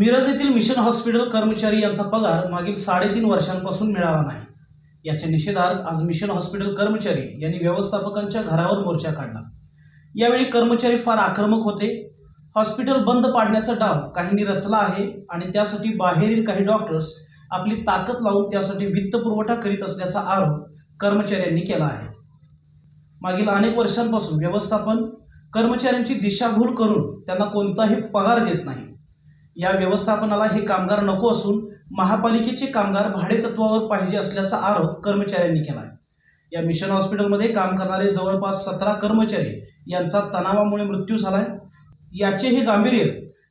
मिरज येथील mission hospital कर्मचारी यांचा पगार मागील साडेतीन वर्षांपासून मिळाला नाही. याच्या निषेधार्थ आज मिशन हॉस्पिटल कर्मचारी यांनी व्यवस्थापकांच्या घरावर मोर्चा काढला. यावेळी कर्मचारी फार आक्रमक होते. हॉस्पिटल बंद पाडण्याचा डाव काहींनी रचला आहे आणि त्यासाठी बाहेरील काही डॉक्टर्स आपली ताकद लावून त्यासाठी वित्त पुरवठा करीत असल्याचा आरोप कर्मचाऱ्यांनी केला आहे. मागील अनेक वर्षांपासून व्यवस्थापन कर्मचाऱ्यांची दिशाभूल करून त्यांना कोणताही पगार देत नाही. या व्यवस्थापनाला हे कामगार नको असून महापालिकेचे कामगार भाडेतत्वावर पाहिजे असल्याचा आरोप कर्मचाऱ्यांनी केला आहे या मिशन हॉस्पिटलमध्ये काम करणारे जवळपास सतरा कर्मचारी यांचा तणावामुळे मृत्यू झालाय. याचे हे गांभीर्य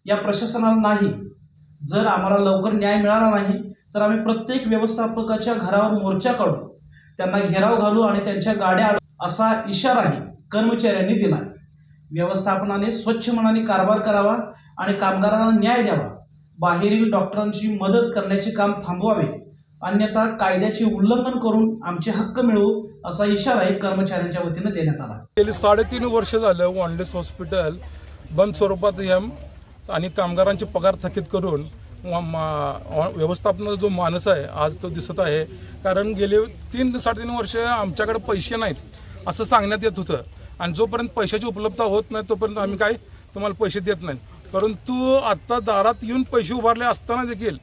या प्रशासनाला नाही. जर आम्हाला लवकर न्याय मिळाला नाही तर आम्ही प्रत्येक व्यवस्थापकाच्या घरावर मोर्चा काढू त्यांना घेराव घालू आणि त्यांच्या गाड्या असा इशाराही कर्मचाऱ्यांनी दिला व्यवस्थापनाने स्वच्छ मनाने कारभार करावा आणि कामगारांना न्याय द्यावा. बाहेरील डॉक्टरांची मदत करण्याचे काम थांबवावे. अन्यथा कायद्याचे उल्लंघन करून आमचे हक्क मिळवू असा इशाराही कर्मचाऱ्यांच्या वतीने देण्यात आला. गेली साडेतीन वर्ष झालं वॉन्डेस हॉस्पिटल बंद स्वरूपात या आणि कामगारांचे पगार थकीत करून व्यवस्थापनाचा जो माणूस आहे आज तो दिसत आहे. कारण गेले तीन साडेतीन वर्ष आमच्याकडे पैसे नाहीत असं सांगण्यात येत होतं. आणि जोपर्यंत पैशाची उपलब्धता होत नाही तोपर्यंत आम्ही काय? तुम्हाला पैसे देत नाही. परंतु आत्ता दारात येऊन पैसे उभारले असताना देखील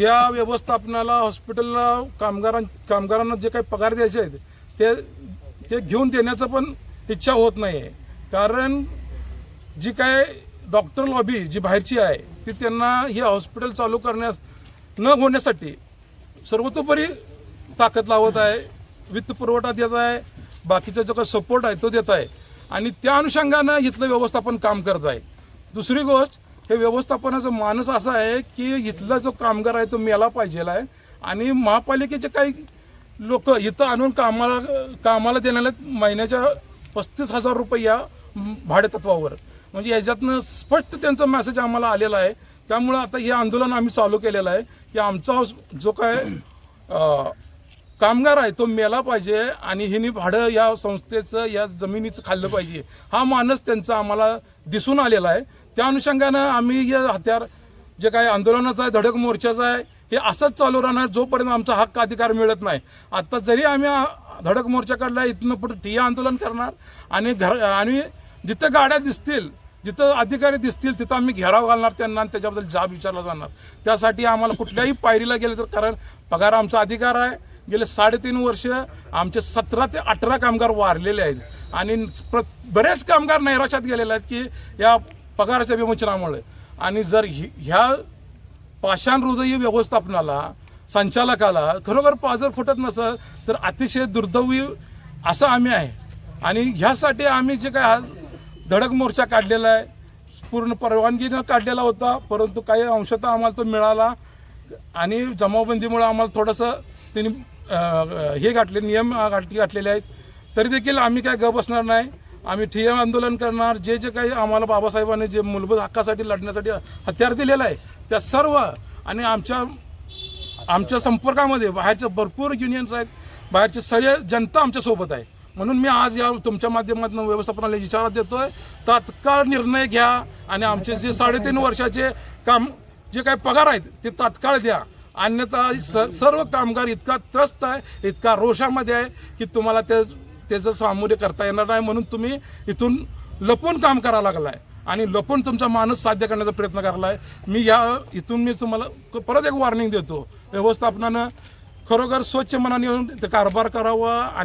या व्यवस्थापनाला हॉस्पिटलला कामगारां कामगारांना जे काही पगार द्यायचे आहेत ते ते घेऊन देण्याचं पण इच्छा होत नाही आहे कारण जी काय डॉक्टर लॉबी जी बाहेरची आहे ती त्यांना हे हॉस्पिटल चालू करण्यास न होण्यासाठी सर्वतोपरी ताकद लावत आहे वित्त पुरवठा देत आहे बाकीचा जो काही सपोर्ट आहे तो देत आहे. आणि त्या अनुषंगानं इथलं व्यवस्थापन काम करत आहे. दुसरी गोष्ट हे व्यवस्थापनाचं माणूस असा आहे की इथला जो कामगार आहे तो मेला पाहिजे आहे. आणि महापालिकेचे काही लोक इथं आणून कामाला कामाला देण्याला महिन्याच्या पस्तीस हजार रुपये या भाडेतत्वावर. म्हणजे याच्यातनं स्पष्ट त्यांचा मेसेज आम्हाला आलेला आहे. त्यामुळं आता हे आंदोलन आम्ही चालू केलेलं आहे की आमचा जो काय कामगार आहे तो मेला पाहिजे आणि हिने भाडं या संस्थेचं या जमिनीचं खाल्लं पाहिजे. हा मानस त्यांचा आम्हाला दिसून आलेला आहे. त्या अनुषंगानं आम्ही या हत्यार जे काही आंदोलनाचं आहे धडक मोर्चाचं आहे हे असंच चालू राहणार जोपर्यंत आमचा हक्क अधिकार मिळत नाही. आता जरी आम्ही धडक मोर्चा काढला इथनं पुढे ठिय्या आंदोलन करणार आणि घर आणि जिथं गाड्या दिसतील जिथं अधिकारी दिसतील तिथं आम्ही घेराव घालणार त्यांना आणि त्याच्याबद्दल जाब विचारला जाणार. त्यासाठी आम्हाला कुठल्याही पायरीला गेलं तर कारण पगार आमचा अधिकार आहे. गेले साडेतीन वर्ष आमचे सतरा ते अठरा कामगार वारलेले आहेत. आणि प्र- बरेच कामगार नैराश्यात गेलेले आहेत की या पगाराच्या विमोचनामुळे. आणि जर हि- ह्या पाषाणहृदय व्यवस्थापनाला संचालकाला खरोखर पाजर फुटत नसेल तर अतिशय दुर्दैवी असं आम्ही आहे. आणि ह्यासाठी आम्ही जे काय आज धडक मोर्चा काढलेला आहे पूर्ण परवानगीनं काढलेला होता परंतु काही अंशतः आम्हाला तो मिळाला. आणि जमावबंदीमुळे आम्हाला थोडंसं त्यांनी हे गाठले नियम घातले गाठलेले आहेत. तरी देखील आम्ही काय ग बसणार नाही. आम्ही ठिय्या आंदोलन करणार. जे जे काही आम्हाला बाबासाहेबांनी जे मूलभूत हक्कासाठी लढण्यासाठी हत्यार दिलेलं आहे त्या सर्व आणि आमच्या आमच्या संपर्कामध्ये बाहेरचे भरपूर युनियन्स आहेत. बाहेरचे सगळे जनता आमच्यासोबत आहे. म्हणून मी आज या तुमच्या माध्यमातून व्यवस्थापनाला विचारात देतोय. तात्काळ निर्णय घ्या आणि आमचे जे साडेतीन वर्षाचे काम जे काही पगार आहेत ते तात्काळ द्या. अन्यथा स- सर्व कामगार इतका त्रस्त आहे इतका रोषामध्ये आहे की तुम्हाला ते त्याचं सामोरे करता येणार नाही म्हणून तुम्ही इथून लपून काम करावं लागलाय. आणि लपून तुमचा माणूस साध्य करण्याचा प्रयत्न करलाय मी या इथून मी तुम्हाला परत एक वॉर्निंग देतो. व्यवस्थापनानं खरोखर स्वच्छ मनाने येऊन कारभार करावा आणि